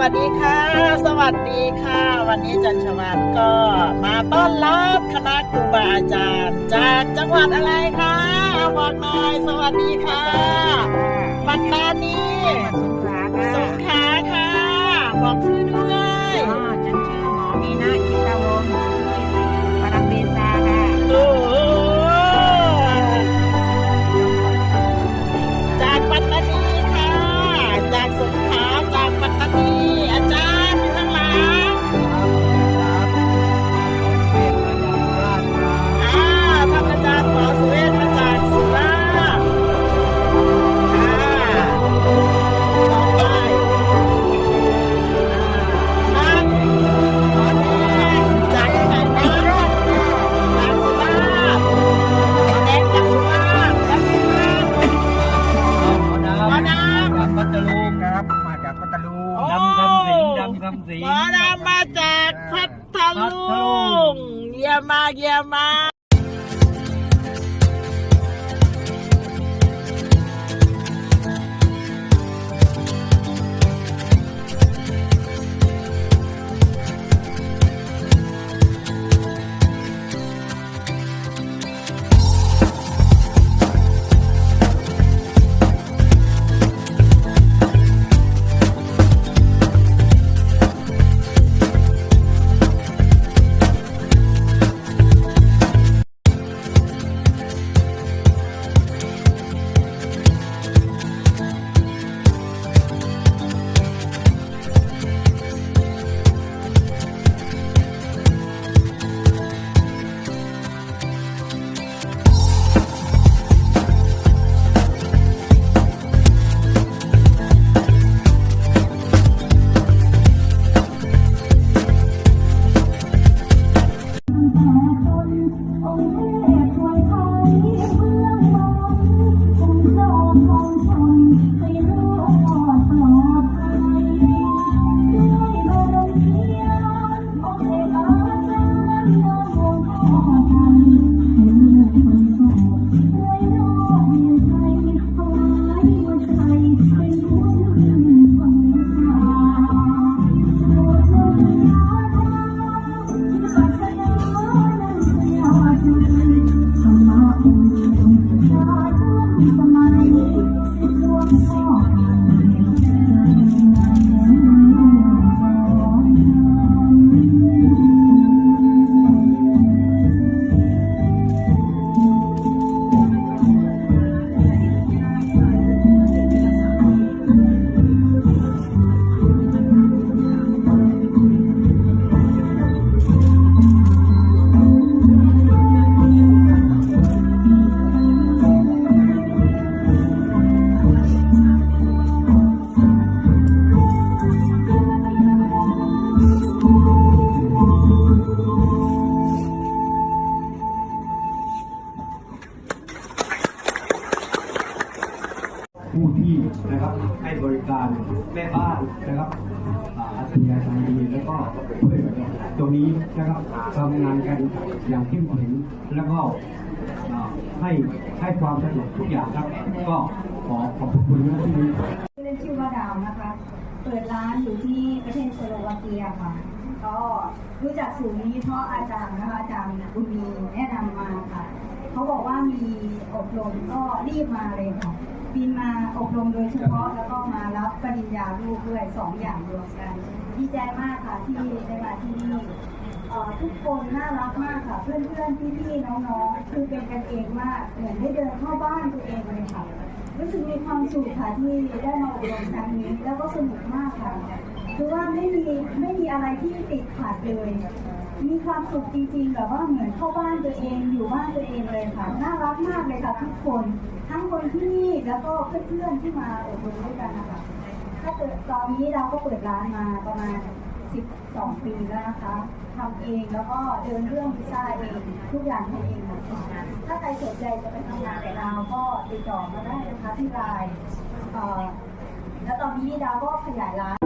วัสดีค่ะ สวัสดีค่ะ วันนี้จันชวานก็มาต้อนรับคณะครูบาอาจารย์ จากจังหวัดอะไรคะเอาบอกหน่อยสวัสดีค่ะปัตตานีสงขลาสค่ะ ลุงเยี่ยมมากเยี่ยมมาก ผู้ที่นะครับให้บริการแม่บ้านนะครับอาอัธยาศัยดีแล้วก็ตรงนี้นะครับทำงานกันอย่างเข้มแข็งแล้วก็ให้ให้ความสะดวกทุกอย่างครับ ก็ขอขอบคุณนะที่นี้เล่นชื่อว่าดาวนะคะ เปิดร้านอยู่ที่ประเทศสโลวาเกียค่ะ ก็รู้จักศูนย์นี้เพราะอาจารย์นะคะอาจารย์บุญมีแนะนำมาค่ะ เขาบอกว่ามีอบรมก็รีบมาเลยค่ะ บินมาอบรมโดยเฉพาะแล้วก็มารับปริญญาลูกด้วยสองอย่างรวมกันดีใจมากค่ะที่ได้มาที่นี่ทุกคนน่ารักมากค่ะ เพื่อนๆพี่ๆน้องๆคือเป็นกันเองมากเหมือนได้เดินเข้าบ้านตัวเองเลยค่ะรู้สึกมีความสุขค่ะที่ได้มาอบรมครั้งนี้แล้วก็สนุกมากค่ะคือว่าไม่มีไม่มีอะไรที่ติดขัดเลย มีความสุขจริงๆแบบว่าเหมือนเข้าบ้านตัวเองอยู่บ้านตัวเองเลยค่ะ น่ารักมากเลยค่ะทุกคน ทั้งคนที่นี่แล้วก็เพื่อนๆที่มาอบรมด้วยกันนะคะถ้าเกิดตอนนี้เราก็เปิดร้านมาประมาณ 12 ปีแล้วนะคะทำเองแล้วก็เดินเรื่องพิซซ่าเองทุกอย่างทำเองหมดถ้าใครสนใจจะไปทำงานกับเราก็ติดต่อมาได้นะคะที่ไลน์แล้วตอนนี้ดาวก็ขยายร้าน